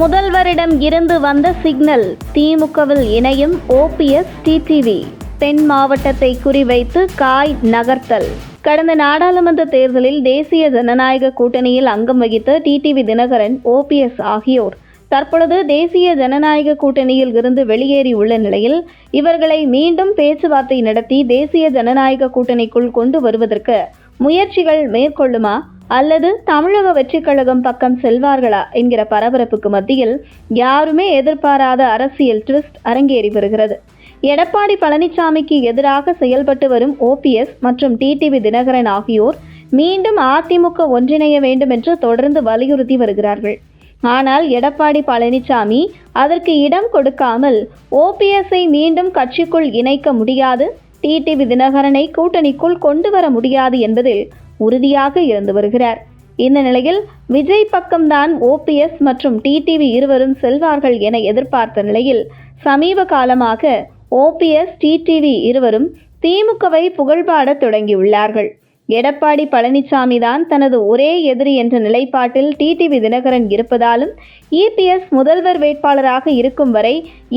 முதல்வரிடம் இருந்து வந்த சிக்னல் திமுகவில் இணையும் ஓபிஎஸ் டிடிவி தென் மாவட்டத்தை குறிவைத்து காய் நகர்த்தல். கடந்த நாடாளுமன்ற தேர்தலில் தேசிய ஜனநாயக கூட்டணியில் அங்கம் வகித்த டிடிவி தினகரன் ஓபிஎஸ் ஆகியோர் தற்பொழுது தேசிய ஜனநாயக கூட்டணியில் இருந்து வெளியேறி உள்ள நிலையில் இவர்களை மீண்டும் பேச்சுவார்த்தை நடத்தி தேசிய ஜனநாயக கூட்டணிக்குள் கொண்டு வருவதற்கு முயற்சிகள் மேற்கொள்ளுமா அல்லது தமிழக வெற்றிக் கழகம் பக்கம் செல்வார்களா என்கிற பரபரப்புக்கு மத்தியில் யாருமே எதிர்பாராத அரசியல் ட்விஸ்ட் அரங்கேறி வருகிறது. எடப்பாடி பழனிசாமிக்கு எதிராக செயல்பட்டு வரும் ஓபிஎஸ் மற்றும் டிடிவி தினகரன் ஆகியோர் மீண்டும் அதிமுக ஒன்றிணைய வேண்டும் என்று தொடர்ந்து வலியுறுத்தி வருகிறார்கள். ஆனால் எடப்பாடி பழனிசாமி அதற்கு இடம் கொடுக்காமல் ஓபிஎஸ்ஐ மீண்டும் கட்சிக்குள் இணைக்க முடியாது டிடிவி தினகரனை கூட்டணிக்குள் கொண்டு வர முடியாது என்பதில் உறுதியாக இருந்து வருகிறார். இந்த நிலையில் விஜய் பக்கம்தான் ஓபிஎஸ் மற்றும் டிடிவி இருவரும் செல்வார்கள் என எதிர்பார்த்த நிலையில் சமீப காலமாக ஓபிஎஸ் டிடிவி இருவரும் திமுகவை புகழ்பாட தொடங்கியுள்ளார்கள். எடப்பாடி பழனிசாமி தான் தனது ஒரே எதிரி என்ற நிலைப்பாட்டில் டிடிவி தினகரன் இருப்பதாலும் இபிஎஸ் முதல்வர் வேட்பாளராக இருக்கும் வரை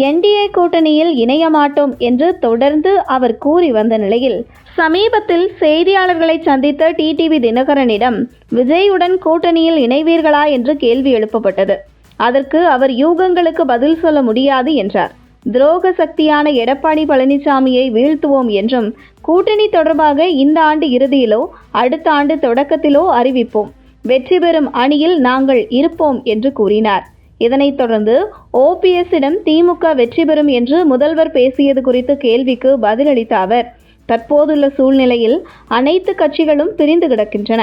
என்டிஏ கூட்டணியில் இணைய மாட்டோம் என்று தொடர்ந்து அவர் கூறி வந்த நிலையில் சமீபத்தில் செய்தியாளர்களை சந்தித்த டிடிவி தினகரனிடம் விஜயுடன் கூட்டணியில் இணைவீர்களா என்று கேள்வி எழுப்பப்பட்டது. அதற்கு அவர் யூகங்களுக்கு பதில் சொல்ல முடியாது என்றார். துரோக சக்தியான எடப்பாடி பழனிசாமியை வீழ்த்துவோம் என்றும் கூட்டணி தொடர்பாக இந்த ஆண்டு இறுதியிலோ அடுத்த ஆண்டு தொடக்கத்திலோ அறிவிப்போம். வெற்றி பெறும் அணியில் நாங்கள் இருப்போம் என்று கூறினார். இதனைத் தொடர்ந்து ஓபிஎஸ்ஸிடம் திமுக வெற்றி பெறும் என்று முதல்வர் பேசியது குறித்த கேள்விக்கு பதிலளித்த அவர் தற்போதுள்ள சூழ்நிலையில் அனைத்து கட்சிகளும் பிரிந்து கிடக்கின்றன.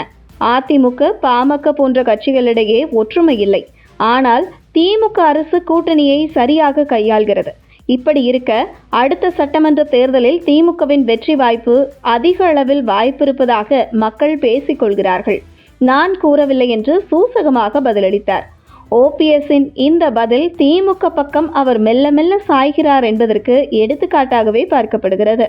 அதிமுக பாமக போன்ற கட்சிகளிடையே ஒற்றுமை இல்லை. ஆனால் திமுக அரசு கூட்டணியை சரியாக கையாள்கிறது. இப்படி இருக்க அடுத்த சட்டமன்ற தேர்தலில் திமுகவின் வெற்றி வாய்ப்பு அதிக அளவில் வாய்ப்பிருப்பதாக மக்கள் பேசிக் கொள்கிறார்கள். நான் கூறவில்லை என்று சூசகமாக பதிலளித்தார். ஓபிஎஸ்ஸின் இந்த பதில் திமுக பக்கம் அவர் மெல்ல மெல்ல சாய்கிறார் என்பதற்கு எடுத்துக்காட்டாகவே பார்க்கப்படுகிறது.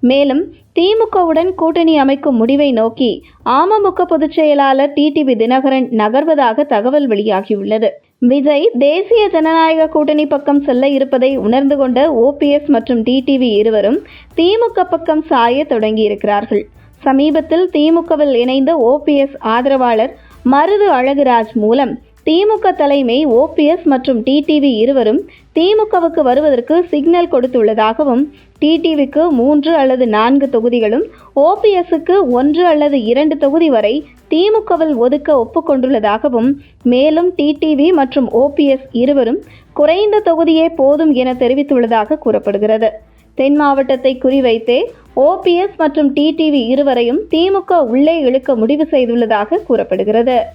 மேலும் திமுகவுடன் கூட்டணி அமைக்கும் முடிவை நோக்கி அமமுக பொதுச் செயலாளர் டிடிவி தினகரன் நகர்வதாக தகவல் வெளியாகியுள்ளது. விஜய் தேசிய ஜனநாயக கூட்டணி பக்கம் செல்ல இருப்பதை உணர்ந்து கொண்ட ஓபிஎஸ் மற்றும் டிடிவி இருவரும் திமுக பக்கம் சாய தொடங்கியிருக்கிறார்கள். சமீபத்தில் திமுகவில் இணைந்த ஓபிஎஸ் ஆதரவாளர் மருது அழகுராஜ் மூலம் திமுக தலைமை ஓபிஎஸ் மற்றும் டிடிவி இருவரும் திமுகவுக்கு வருவதற்கு சிக்னல் கொடுத்துள்ளதாகவும் டிடிவிக்கு மூன்று அல்லது நான்கு தொகுதிகளும் ஓபிஎஸ்க்கு ஒன்று அல்லது இரண்டு தொகுதி வரை திமுகவில் ஒதுக்க ஒப்புக்கொண்டுள்ளதாகவும் மேலும் டிடிவி மற்றும் ஓபிஎஸ் இருவரும் குறைந்த தொகுதியே போதும் என தெரிவித்துள்ளதாக கூறப்படுகிறது. தென் மாவட்டத்தை குறிவைத்தே ஓபிஎஸ் மற்றும் டிடிவி இருவரையும் திமுக உள்ளே இழுக்க முடிவு செய்துள்ளதாக கூறப்படுகிறது.